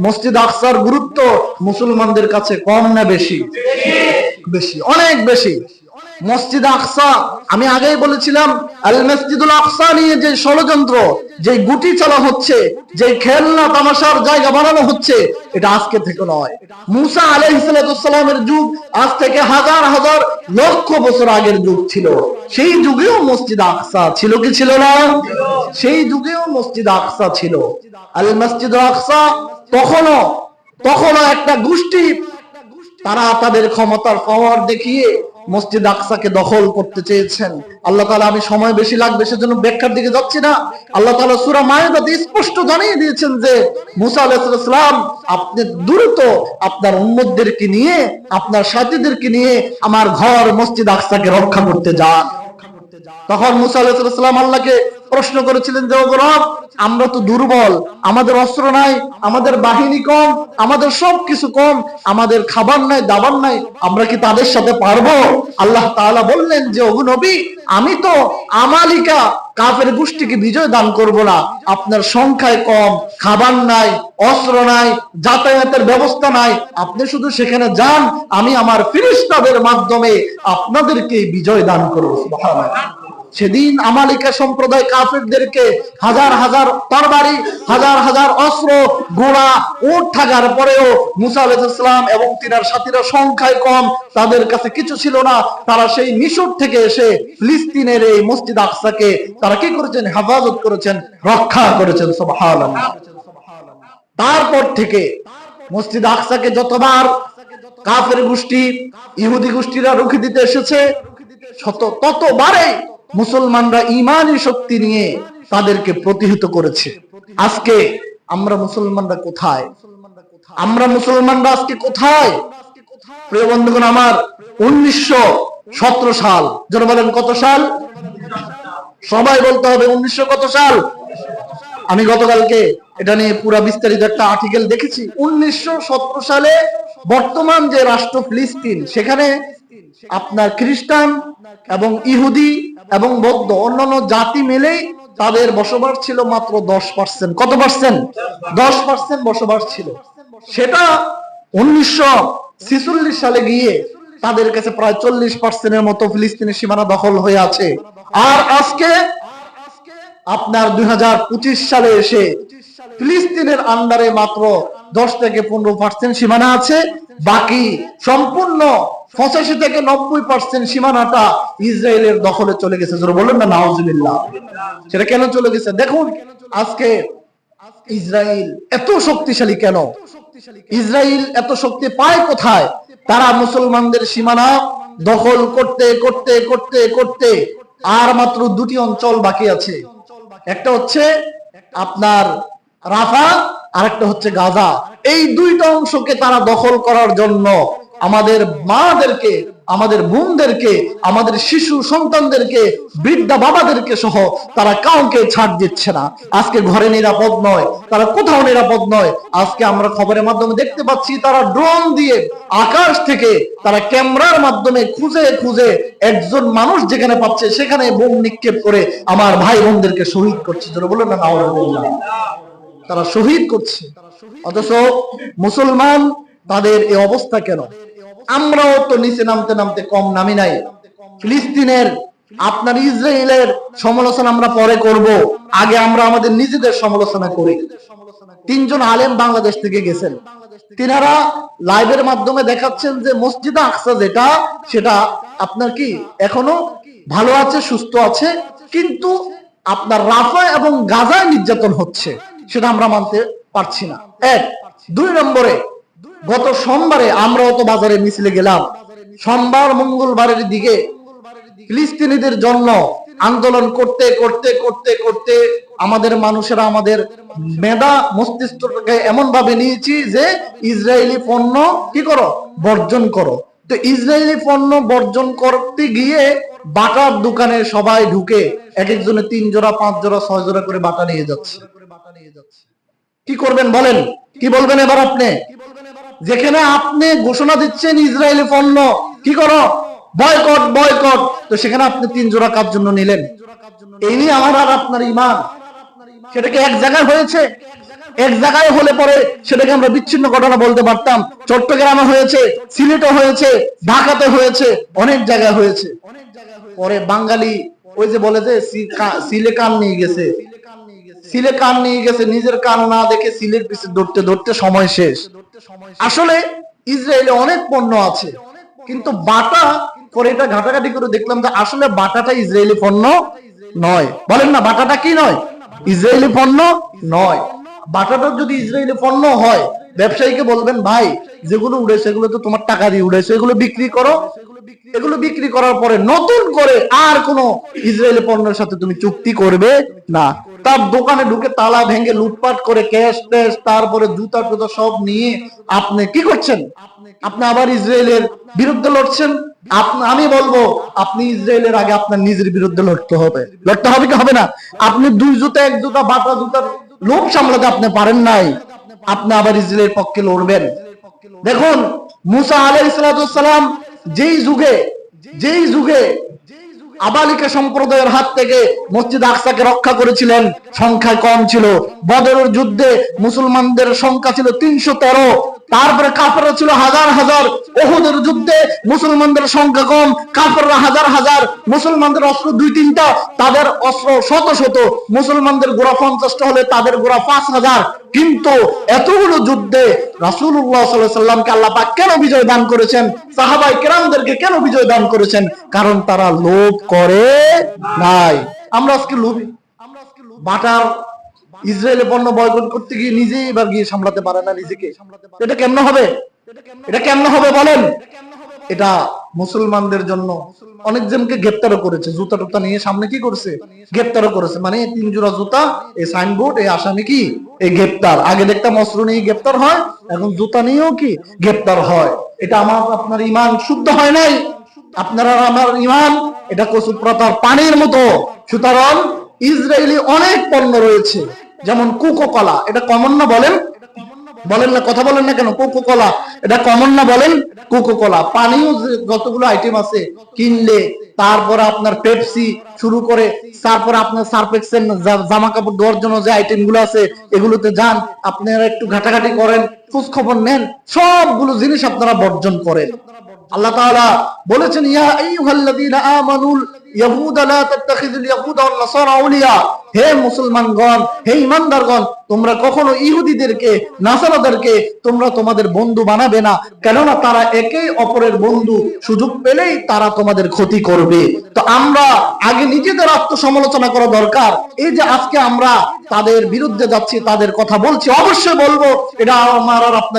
মসজিদ আকসার গুরুত্ব মুসলমানদের কাছে কম না বেশি? বেশি, অনেক বেশি। মসজিদ আকসা, আমি আগেই বলেছিলাম, আল মসজিদুল আকসা নিয়ে যে ষড়যন্ত্র, যে গুটি চলা হচ্ছে, যে খেলনা তামাশার জায়গা বানানো হচ্ছে, এটা আজকে থেকে নয়। মুসা আলাইহিসসালামের যুগ আজ থেকে হাজার হাজার লক্ষ বছর আগের যুগ ছিল। সেই যুগেও মসজিদ আকসা ছিল কি ছিল না? সেই যুগেও মসজিদ আকসা ছিল। আল মসজিদ আকসা তখনও তখনও একটা গোষ্ঠী, তারা তাদের ক্ষমতার পাওয়ার দেখিয়ে মসজিদ আকসাকে দখল করতে চেয়েছেন। আল্লাহ তাআলা, আমি সময় বেশি লাগবে, সেজন্য ব্যাখ্যার দিকে যাচ্ছি না। আল্লাহ তাআলা সূরা মায়েদাতে স্পষ্ট জানিয়ে দিয়েছেন যে, মুসা আলাইহিস সালাম আপনি দ্রুত আপনার উম্মতদেরকে নিয়ে, আপনার সাথীদেরকে নিয়ে আমার ঘর মসজিদ আকসাকে রক্ষা করতে যান। তখন মুসা আলাইহিস সালাম আল্লাহকে প্রশ্ন করেছিলেন যে, ওগো আমরা তো দুর্বল, আমাদের অস্ত্র নাই, আমাদের বাহিনী কম, আমাদের সব কিছু কম, আমাদের খাবার নাই, দাবার নাই, আমরা কি তাদের সাথে পারব? আল্লাহ তাআলা বললেন যে নবী, আমি তো আমালিকা কাফের গোষ্ঠীকে বিজয় দান করব না। আপনার সংখ্যায় কম, খাবার নাই, অস্ত্র নাই, যাতায়াতের ব্যবস্থা নাই। আপনি শুধু সেখানে যান, আমি আমার ফিরিস্তাদের মাধ্যমে আপনাদেরকে বিজয় দান করব। সেদিন আমালিকা সম্প্রদায় কাফেরদেরকে হাজার হাজার তরবারি, হাজার হাজার অস্ত্র, ঘোড়া, উট থাকার পরেও মুসা আলাইহিসসালাম এবং তিনার সাথীরা সংখ্যায় কম, তাদের কাছে কিছু ছিল না। তারা সেই মিশর থেকে এসে ফিলিস্তিনের এই মসজিদ আকসাকে তারা কি করেছেন? হেফাজত করেছেন, রক্ষা করেছেন, সুবহানাল্লাহ। তারপর থেকে মসজিদ আকসাকে যতবার কাফের গোষ্ঠী, ইহুদি গোষ্ঠীরা রুখে দিতে এসেছে, শত ততবারে মুসলমানরা ইমানি শক্তি নিয়ে তাদেরকে প্রতিহত করেছে। আজকে আমরা মুসলমানরা কোথায়? আমরা মুসলমানরা আজকে কোথায়? প্রিয় বন্ধুগণ, আমার উনিশশো সতেরো সাল, যেন বলেন কত সাল? সবাই বলতে হবে উনিশশো কত সাল? আমি গতকালকে এটা নিয়ে পুরা বিস্তারিত একটা আর্টিকেল দেখেছি। উনিশশো সতেরো সালে বর্তমান যে রাষ্ট্র ফিলিস্তিন, সেখানে আপনার খ্রিস্টান এবং ইহুদি এবং বৌদ্ধ অন্যান্য জাতি মিলেই তাদের বসবাস ছিল মাত্র দশ পার্সেন্ট। কত পার্সেন্ট? দশ পার্সেন্ট বসবাস ছিল। সেটা উনিশশো সালে গিয়ে তাদের কাছে প্রায় চল্লিশ পার্সেন্টের মতো ফিলিস্তিনের সীমানা দখল হয়ে আছে। আর আজকে আপনার দুই হাজার পঁচিশ সালে এসে ফিলিস্তিনের আন্ডারে মাত্র দশ থেকে পনেরো পার্সেন্ট সীমানা আছে। বাকি সম্পূর্ণ পঁচাশি থেকে নব্বই পার্সেন্ট সীমানাটা ইসরায়েলের দখলে চলে গেছে। বললেন না, নাউজুবিল্লাহ। সেটা কেন চলে গেছে? দেখুন, আজকে ইসরায়েল এত শক্তিশালী কেন? ইসরায়েল এত শক্তি পায় কোথায়? তারা মুসলমানদের সীমানা দখল করতে করতে করতে করতে আর মাত্র দুটি অঞ্চল বাকি আছে। একটা হচ্ছে আপনার রাফা আর একটা হচ্ছে গাজা। এই দুইটা অংশকে তারা দখল করার জন্য আমাদের মাদেরকে, আমাদের বোনদেরকে, আমাদের শিশু সন্তানদেরকে, বৃদ্ধা বাবাদেরকে সহ তারা কাউকে ছাড় দিচ্ছে না। আজকে ঘরে নিরাপদ নয়, তারা কোথাও নিরাপদ নয়। আজকে আমরা খবরের মাধ্যমে দেখতে পাচ্ছি তারা ড্রোন দিয়ে আকাশ থেকে তারা ক্যামেরার মাধ্যমে খুঁজে খুঁজে একজন মানুষ যেখানে পাচ্ছে সেখানে বোম নিক্ষেপ করে আমার ভাই বোনদেরকে শহীদ করছে। যারা বললেন না। তারা শহীদ করছে। অথচ মুসলমান তাদের এই অবস্থা কেন? আমরাও তো নিচে নামতে নামতে কম নামি নাই। ফিলিস্তিনের, আপনার ইসরায়েলের সমালোচনা আমরা পরে করব। আগে আমরা আমাদের নিজেদের সমালোচনা করি। তিনজন আলেম বাংলাদেশ থেকে গেছেন। তিনারা লাইভের মাধ্যমে দেখাচ্ছেন যে মসজিদ আকসা যেটা, সেটা আপনার কি এখনও ভালো আছে, সুস্থ আছে? কিন্তু আপনার রাফা এবং গাজায় নির্যাতন হচ্ছে। সেটা আমরা মানতে পারছি না। এক, দুই নম্বরে, গত সোমবারে আমরাও তো বাজারে মিছিলে গেলাম। সোমবার, মঙ্গলবারের দিকে ফিলিস্তিনিদের জন্য আন্দোলন করতে করতে করতে করতে আমাদের মানুষেরা আমাদের মেধা মস্তিষ্কটাকে এমন ভাবে নিয়েছি যে ইসরায়েলি পণ্য কি করো? বর্জন করো। তো ইসরায়েলি পণ্য বর্জন করতে গিয়ে বাটার দোকানে সবাই ঢুকে এক একজনে তিন জোড়া, পাঁচ জোড়া, ছয় জোড়া করে বাটা নিয়ে যাচ্ছে। কি করবেন বলেন? কি বলবেন এবার আপনি? যেখানে আপনি ঘোষণা দিচ্ছেন ইসরায়েলি পণ্য, কি করো? Boycott boycott. তো সেখানে আপনি তিন জোড়া কার জন্য নিলেন? এই নিয়ে আমার আর আপনার ইমান। সেটা কি এক জায়গায় হয়েছে? এক জায়গায় হলে পরে সেটাকে আমরা বিচ্ছিন্ন ঘটনা বলতে পারতাম। চট্টগ্রামে হয়েছে, সিলেটে হয়েছে, ঢাকাতে হয়েছে, অনেক জায়গায় হয়েছে। পরে বাঙালি ওই যে বলে যে সিলে কান নিয়ে গেছে। সিলে কান নিয়ে গেছে, নিজের কান না দেখে সিলের পিছে ধরতে ধরতে সময় শেষ। আসলে ইসরায়েলে অনেক পণ্য আছে, কিন্তু বাটা করে এটা ঘাটাঘাটি করে দেখলাম যে আসলে বাটাটা ইসরায়েলি পণ্য নয়। বলেন না, বাটাটা কি নয়? ইসরায়েলি পণ্য নয়। বাটাটা যদি ইসরায়েলি পণ্য হয়, ব্যবসায়ীকে বলবেন, ভাই, যেগুলো উড়েছে এগুলো তো তোমার টাকা দিয়ে উড়েছে এগুলো বিক্রি করো। এগুলো বিক্রি করার পরে নতুন করে আর কোন ইসরায়েলি পণ্যের সাথে তুমি চুক্তি করবে না। তার দোকানে ঢুকে তালা ভেঙে লুটপাট করে ক্যাশ ট্যাশ, তারপরে জুতা টুতা সব নিয়ে আপনি কি করছেন? আপনি আবার ইসরায়েলের বিরুদ্ধে লড়ছেন? আমি বলব, আপনি ইসরায়েলের আগে আপনার নিজের বিরুদ্ধে লড়তে হবে। লড়তে হবে কি হবে না? আপনি দুই জুতা, এক জুতা, বাটা জুতার লোক সামলাতে আপনি পারেন নাই, আপনি আবার ইসরায়েলের পক্ষে লড়বেন। দেখুন, মুসা আলাই সালাম যেই যুগে যেই যুগে আবালিকা সম্প্রদায়ের হাত থেকে মসজিদ আকসাকে রক্ষা করেছিলেন সংখ্যায় কম ছিল। বদরের যুদ্ধে মুসলমানদের সংখ্যা ছিল তিনশো তেরো। তারপরে কাফেররা ছিল হাজার হাজার ওহুদের যুদ্ধে মুসলমানদের সংখ্যা কম, কাফেররা হাজার হাজার, মুসলমানদের অস্ত্র দুই তিনটা, তাদের অস্ত্র শত শত, মুসলমানদের গোড়া পঞ্চাশটা হলে তাদের গোড়া পাঁচ হাজার। কিন্তু এতগুলো যুদ্ধে আলাইহি সাল্লামকে আল্লাহ কেন বিজয় দান করেছেন? সাহাবাই কেরামদেরকে কেন বিজয় দান করেছেন? কারণ তারা লোভ করে নাই। আমরা আজকে লোভী। বাটার ইসরায়েলে পণ্য বয়কট করতে গিয়ে নিজেই এবার গিয়ে সামলাতে পারে না নিজেকে। এটা কেমন হবে? এটা কেমন হবে বলেন? এটা মুসলমানদের জন্য অনেকজনকে গ্রেপ্তারও করেছে। জুতা টুতা নিয়ে সামনে কি করছে? গ্রেপ্তারও করেছে। মানে তিন জোড়া জুতা, এই সাইনবোর্ড, এই আসামি কি? এই গ্রেপ্তার। আগে দেখতাম অস্ত্র নিয়ে গ্রেপ্তার হয়, এখন জুতা নিয়েও কি গ্রেপ্তার হয়? এটা আমার, আপনার ইমান শুদ্ধ হয় নাই? আপনার আমার ইমান, এটা কচুর প্রতার পানির মতো। সুতরাং ইসরায়েলি অনেক পণ্য রয়েছে। যেমন কোকো কলা এটা কমন না বলেন? বলেন না, কথা বলেন না কেন? কোকো কলা এটা কমন না বলেন? কোকো কলা পানিও যতগুলো আইটেম আছে, কিনলে তারপরে আপনার পেপসি শুরু করে, তারপরে আপনার সার্ফেক্সের জামা কাপড় ধোয়ার জন্য যে আইটেমগুলো আছে, এগুলোতে যান, আপনারা একটু ঘাটাঘাটি করেন খোঁজ খবর নেন, সবগুলো জিনিস আপনারা বর্জন করেন। আল্লাহ তাআলা বলেছেন, ইয়া আইয়ুহাল্লাযীনা আমানুল হে মুসলমানগণ, হে ইমানদারগণ, তোমরা কখনো ইহুদিদেরকে, নাসারাদেরকে তোমরা তোমাদের বন্ধু বানাবে না। কেননা তারা একে অপরের বন্ধু সুযোগ পেলেই তারা তোমাদের ক্ষতি করবে। তো আমরা আগে নিজেদের আত্মসমালোচনা করা দরকার। এই যে আজকে আমরা তাদের বিরুদ্ধে যাচ্ছি, তাদের কথা বলছি, অবশ্যই বলব, এটা আমার আর আপনার